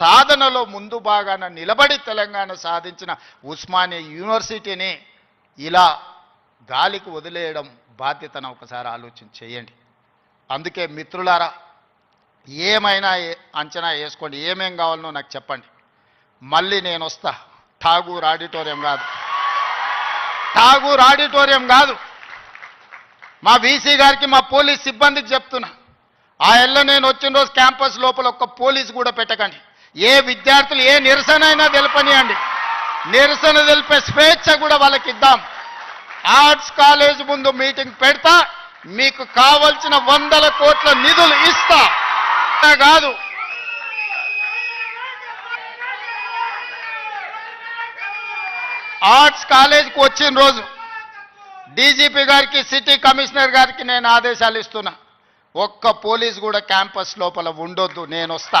సాధనలో ముందు భాగాన నిలబడి తెలంగాణ సాధించిన ఉస్మానియా యూనివర్సిటీని ఇలా గాలికి వదిలేయడం బాధ్యతను ఒకసారి ఆలోచన చేయండి. అందుకే మిత్రులారా ఏమైనా అంచనా వేసుకోండి. ఏమేం కావాలనో నాకు చెప్పండి. మళ్ళీ నేను వస్తా. ఠాగూర్ ఆడిటోరియం కాదు. ఠాగూర్ ఆడిటోరియం కాదు. మా వీసీ గారికి మా పోలీస్ సిబ్బందికి చెప్తున్నా. ఆ ఎల్ల నేను వచ్చిన రోజు క్యాంపస్ లోపల ఒక్క పోలీస్ కూడా పెట్టకండి. ఏ విద్యార్థులు ఏ నిరసన అయినా తెలపనియండి. నిరసన తెలిపే స్వేచ్ఛ కూడా వాళ్ళకి ఇద్దాం ఆర్ట్స్ కాలేజ్ ముందు మీటింగ్ పెడతా మీకు కావలసిన వందల కోట్ల నిధులు ఇస్తా. కాదు. ఆర్ట్స్ కాలేజ్కి వచ్చిన రోజు డీజీపీ గారికి సిటీ కమిషనర్ గారికి నేను ఆదేశాలు ఇస్తున్నా. ఒక్క పోలీస్ కూడా క్యాంపస్ లోపల ఉండొద్దు నేను వస్తా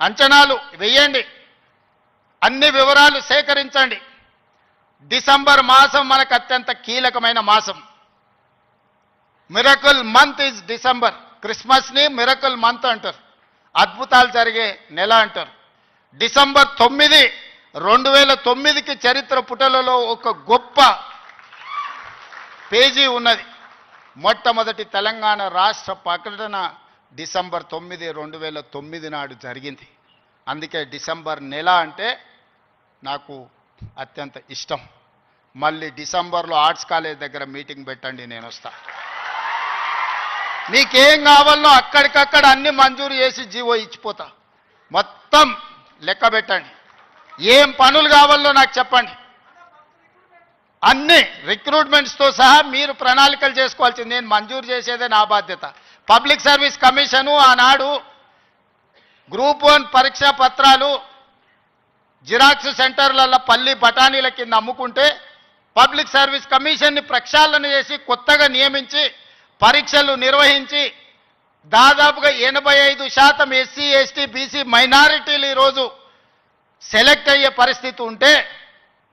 అంచనాలు వేయండి. అన్ని వివరాలు సేకరించండి. డిసెంబర్ మాసం మనకు అత్యంత కీలకమైన మాసం. Miracle month is December. క్రిస్మస్ని miracle month అంటారు. అద్భుతాలు జరిగే నెల అంటారు. డిసెంబర్ తొమ్మిది రెండు వేల తొమ్మిదికి చరిత్ర పుటలలో ఒక గొప్ప పేజీ ఉన్నది. మొట్టమొదటి తెలంగాణ రాష్ట్ర ప్రకటన డిసెంబర్ తొమ్మిది రెండు వేల తొమ్మిది నాడు జరిగింది. అందుకే డిసెంబర్ నెల అంటే నాకు అత్యంత ఇష్టం. మళ్ళీ డిసెంబర్లో ఆర్ట్స్ కాలేజ్ దగ్గర మీటింగ్ పెట్టండి నేను వస్తా. మీకేం కావాలో అక్కడికక్కడ అన్ని మంజూరు చేసి జీవో ఇచ్చిపోతా. మొత్తం లెక్క పెట్టండి. ఏం పనులు కావాలో నాకు చెప్పండి. అన్ని రిక్రూట్మెంట్స్తో సహా మీరు ప్రణాళికలు చేసుకోవాల్సింది. నేను మంజూరు చేసేదే నా బాధ్యత. పబ్లిక్ సర్వీస్ కమిషను ఆనాడు గ్రూప్ వన్ పరీక్షా పత్రాలు జిరాక్స్ సెంటర్లలో పల్లి బఠానీల కింద అమ్ముకుంటే పబ్లిక్ సర్వీస్ కమిషన్ని ప్రక్షాళన చేసి కొత్తగా నియమించి పరీక్షలు నిర్వహించి దాదాపుగా ఎనభై ఐదు శాతం ఎస్సీ ఎస్టీ బీసీ మైనారిటీలు ఈరోజు సెలెక్ట్ అయ్యే పరిస్థితి ఉంటే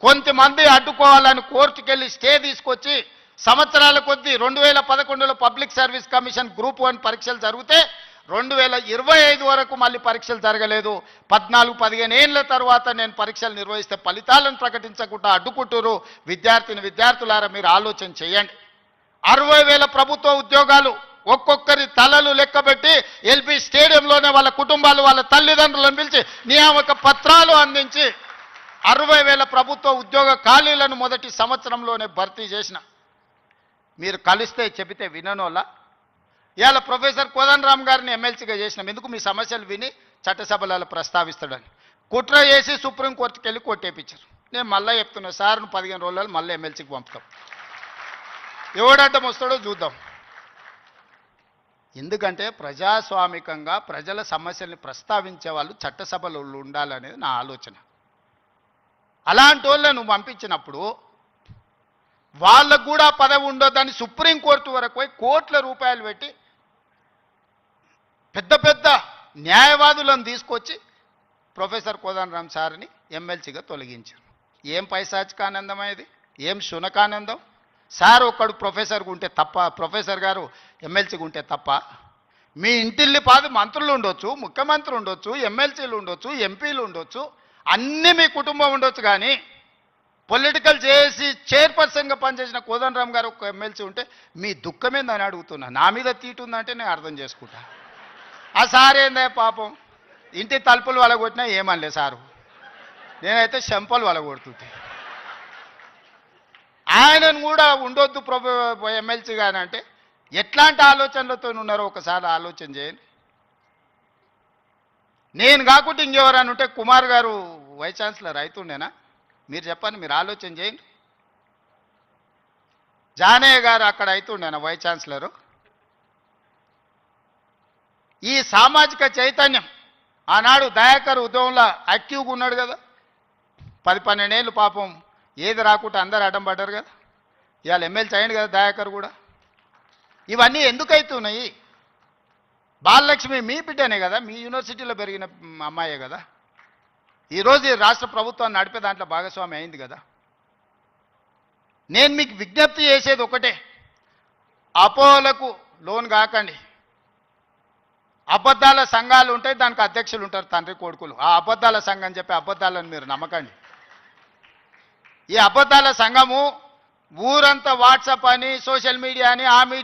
కొంతమంది అడ్డుకోవాలని కోర్టుకెళ్ళి స్టే తీసుకొచ్చి సంవత్సరాల కొద్దీ రెండు వేల పదకొండులో public service commission group one పరీక్షలు జరిగితే రెండు వేల ఇరవై ఐదు వరకు మళ్ళీ పరీక్షలు జరగలేదు. పద్నాలుగు పదిహేను ఏళ్ళ తర్వాత నేను పరీక్షలు నిర్వహిస్తే ఫలితాలను ప్రకటించకుండా అడ్డుకుంటురు విద్యార్థిని విద్యార్థులారా మీరు ఆలోచన చేయండి. అరవై వేల ప్రభుత్వ ఉద్యోగాలు ఒక్కొక్కరి తలలు లెక్కబెట్టి ఎల్పి స్టేడియంలోనే వాళ్ళ కుటుంబాలు వాళ్ళ తల్లిదండ్రులను పిలిచి నియామక పత్రాలు అందించి అరవై వేల ప్రభుత్వ ఉద్యోగ ఖాళీలను మొదటి సంవత్సరంలోనే భర్తీ చేసిన. మీరు కలిస్తే చెబితే విననోళ్ళ. ఇవాళ ప్రొఫెసర్ కోదండరామ్ గారిని ఎమ్మెల్సీగా చేసినాం. ఎందుకు మీ సమస్యలు విని చట్టసభలలో ప్రస్తావిస్తాడని. కుట్ర చేసి సుప్రీంకోర్టుకి వెళ్ళి కొట్టేపించారు నేను మళ్ళీ చెప్తున్నా సార్ను పదిహేను రోజులు మళ్ళీ ఎమ్మెల్సీకి పంపుతాం. ఎవడడ్డం వస్తాడో చూద్దాం. ఎందుకంటే ప్రజాస్వామికంగా ప్రజల సమస్యల్ని ప్రస్తావించే వాళ్ళు చట్టసభలు ఉండాలనేది నా ఆలోచన. అలాంటి వాళ్ళను పంపించినప్పుడు వాళ్ళకు కూడా పదవి ఉండొద్దని సుప్రీంకోర్టు వరకు పోయి కోట్ల రూపాయలు పెట్టి పెద్ద పెద్ద న్యాయవాదులను తీసుకొచ్చి ప్రొఫెసర్ కోదండరామ్ సార్ని ఎమ్మెల్సీగా తొలగించారు. ఏం పైశాచికానందమైది ఏం శునకానందం? సార్ ఒక్కడు ప్రొఫెసర్గా ఉంటే తప్ప ప్రొఫెసర్ గారు ఎమ్మెల్సీగా ఉంటే తప్ప మీ ఇంటిల్లి పాది మంత్రులు ఉండొచ్చు ముఖ్యమంత్రులు ఉండొచ్చు ఎమ్మెల్సీలు ఉండొచ్చు ఎంపీలు ఉండొచ్చు అన్నీ మీ కుటుంబం ఉండొచ్చు కానీ పొలిటికల్ చేసి చైర్పర్సన్గా పనిచేసిన కోదండరామ్ గారు ఒక ఎమ్మెల్సీ ఉంటే మీ దుఃఖమేందని అడుగుతున్నా. నా మీద తీటు ఉందంటే నేను అర్థం చేసుకుంటా. ఆ సార్ ఏందే పాపం? ఇంటి తలుపులు వలగొట్టినా ఏమనలే సారు. నేనైతే శంపలు వలగొడుతుంది ఆయనను కూడా ఉండొద్దు ప్రభు ఎమ్మెల్సీ గాని అంటే ఎట్లాంటి ఆలోచనలతో ఉన్నారో ఒకసారి ఆలోచన చేయండి. నేను కాకుండా ఇంకెవరైనా ఉంటే కుమార్ గారు వైస్ ఛాన్సలర్ అవుతుండేనా మీరు చెప్పండి మీరు ఆలోచన చేయండి. జానయ్య గారు అక్కడ అవుతుండేనా వైస్ ఛాన్సలరు? ఈ సామాజిక చైతన్యం ఆనాడు దయాకర్ ఉద్యమంలో యాక్టివ్గా ఉన్నాడు కదా. పది పన్నెండేళ్ళు పాపం ఏది రాకుండా అందరు అడ్డం పడ్డారు కదా. ఇవాళ ఎమ్మెల్సీ చేయండి కదా దయాకర్ కూడా. ఇవన్నీ ఎందుకు అవుతున్నాయి బాలలక్ష్మి మీ బిడ్డనే కదా? మీ యూనివర్సిటీలో పెరిగిన అమ్మాయే కదా? ఈరోజు ఈ రాష్ట్ర ప్రభుత్వాన్ని నడిపే దాంట్లో భాగస్వామి అయింది కదా? నేను మీకు విజ్ఞప్తి చేసేది ఒకటే. అపోహలకు లోన్ కాకండి. అబద్ధాల సంఘాలు ఉంటాయి దానికి అధ్యక్షులు ఉంటారు తండ్రి కొడుకులు. ఆ అబద్ధాల సంఘం చెప్పి అబద్ధాలను మీరు నమ్మకండి. ఈ అబద్ధాల సంఘము ఊరంతా వాట్సాప్ అని సోషల్ మీడియా అని ఆ మీడియా